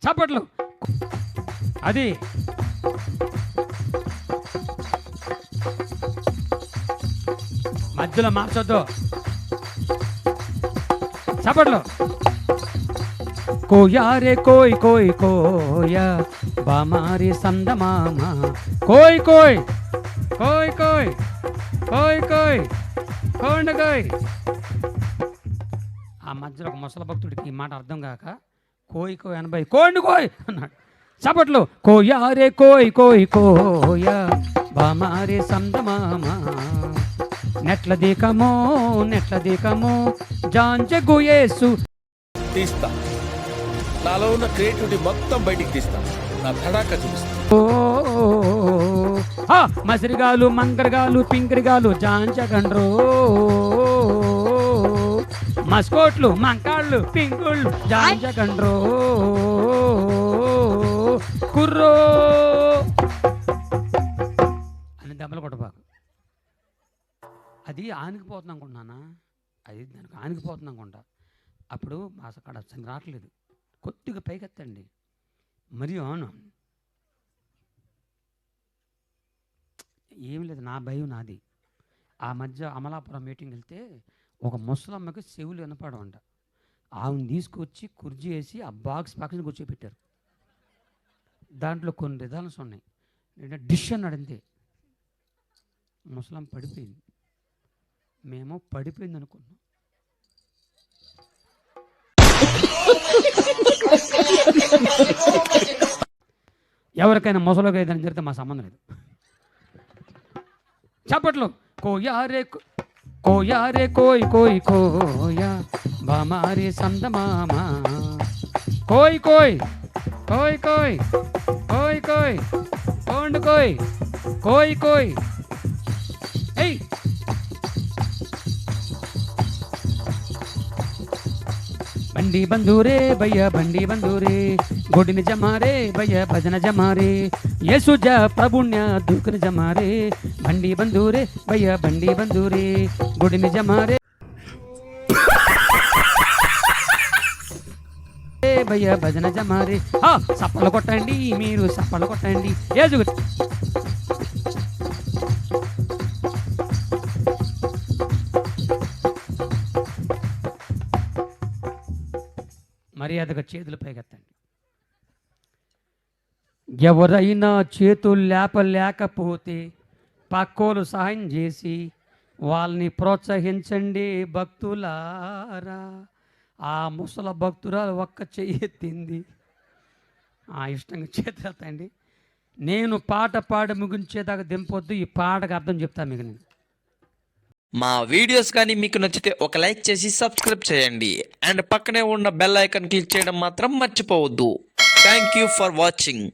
చప్పట్లు అది. మధ్యలో మార్చొద్దు. చప్పట్లు కోయారే కోయ్ కోయ్ కోయా. బామారి సందమామ కోయ్ కోయ్. కోయ్ కోయ్. కోయ్ కోయ్. కోండ కోయ్. ఆ మధ్యలో ఒక ముసల భక్తుడికి ఈ మాట అర్థం కాక కోయ్ కోయ్ ఎనభై. కోండి కోయ్ అన్నాడు. చప్పట్లు. కోయారే కోయ్ కోయ్ కోయా బామారి సందమామ నెట్ల దీకమో నెట్ల దీకమో జాంచె యేసు తీస్తా. నాలో ఉన్న క్రియేటివిటీ మొత్తం బయటికి తీస్తా. నా తడాక చూపిస్తా. ఓ మసిరిగాలు మంకరగాలు పింకరిగాలు జాంచకండ్రో మస్కోట్లు మంకాళ్ళు పింకుళ్ళు జాంచకండ్రో కుర్రో. అని దెబ్బలు కొట్టబాకు. అది ఆనికిపోతుంది అనుకుంటున్నానా? అది దానికి ఆనికిపోతుంది అనుకుంటా. అప్పుడు అక్కడ అసలు రావట్లేదు. కొద్దిగా పైకెత్తండి. మరి అవును. ఏం లేదు నా భయం నాది. ఆ మధ్య అమలాపురం మీటింగ్ వెళ్తే ఒక ముసలమ్మకి చెవులు వినపడమంట ఆమెను తీసుకొచ్చి కుర్జీ వేసి ఆ బాక్స్ పక్కన కూర్చోబెట్టారు దాంట్లో కొన్ని రిజల్ట్స్ ఉన్నాయి. నేను డిష్ అన్నాడు అంతే ముసలం పడిపోయింది. మేము పడిపోయింది అనుకున్నాం. ఎవరికైనా ముసలోకి ఏదైనా జరిగితే మా సంబంధం లేదు. చప్పట్లు కోయారే కో- కోయారే కోయ్ కోయ్ కోయా బామారే సందమామ కోయ్ కోయ్ కోయ్ కోయ్ కోయ్ కోయ్ కోండు కోయ్ కోయ్ కోయ్ ఏయ్ బండి బంధూరే భయ్య బండి బంధూరే. గుడిని జమారే భయ్య భజన జమారే యేసుజ ప్రభుణ్య దూకుని జమారే బండి బంధూరే భయ్య బండి బంధూరే. గుడిని జమారే ఏ భయ్య భజన జమారే సప్పలు కొట్టండి మీరు సప్పలు కొట్టండి. ఏజు మర్యాదగా చేతులు పైకెత్తండి. ఎవరైనా చేతులు లేపలేకపోతే పక్కోలు సహాయం చేసి వాళ్ళని ప్రోత్సహించండి భక్తులారా. ఆ ముసల భక్తురాలు ఒక్క చెయ్యెత్తింది ఆ ఇష్టంగా చేతులు ఎత్తండి. నేను పాట పాడి ముగించేదాకా దింపొద్దు ఈ పాటకు అర్థం చెప్తాను మీకు నేను. మా వీడియోస్ కానీ మీకు నచ్చితే ఒక లైక్ చేసి సబ్స్క్రైబ్ చేయండి. అండ్ పక్కనే ఉన్న బెల్ ఐకాన్ క్లిక్ చేయడం మాత్రం మర్చిపోవద్దు. Thank you for watching